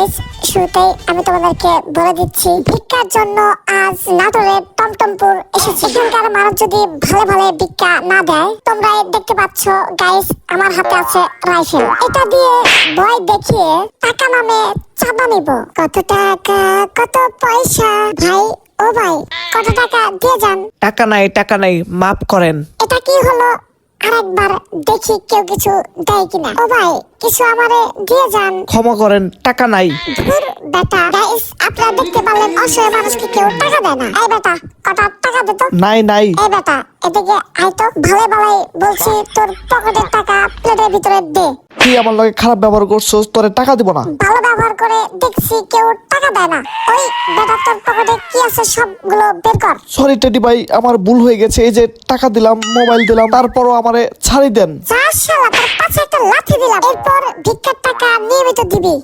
Guys শুরুতেই আমি তোমাদেরকে বলে দিচ্ছি ভিক্ষার জন্য আজ নাটোরের টমটমপুর এসেছি। এখানকার মানুষ যদি ভালো ভালো ভিক্ষা না দেয় তোমরা দেখতে পাচ্ছ গাইস আমার হাতে আছে রাইফেল। এটা দিয়ে ভয় দেখিয়ে টাকা নামে চাঁদা নিব। কত টাকা কত পয়সা? ভাই ও ভাই কত টাকা দিয়ে যান? টাকা নাই টাকা নাই মাফ করেন। এটা কি হলো? আরেকবার দেখি কেউ কিছু দেয় কিনা? ও ভাই কিছু আমারে দিয়ে যান। ক্ষমা করেন টাকা নাই। ধুর বেটা গাইস আপনারা দেখতে পারলেন অসহায় মানুষকে কেউ টাকা দেয় না। এই বেটা কটা টাকা দিত নাই নাই। এই বেটা এদিকে আয় তো। ভালো ভালোই বলছি তোর পকেটের টাকা প্লেটের ভিতরে দে। তুই আমার লাগে খারাপ ব্যবহার করছস তোরে টাকা দিব না। ভালো ব্যবহার করে দেখছি কেউ টাকা দেয় না। ওই বেটা তোর পকেটে কি আছে সবগুলো বের কর। সরি টেডি ভাই আমার ভুল হয়ে গেছে। এই যে টাকা দিলাম মোবাইল দিলাম তারপরও আমারে ছাড়ি দেন। যা শালা তোর পাশে একটা লাথি দিলাম। এরপর ভিক্ষার টাকা নিয়মিত দিবি।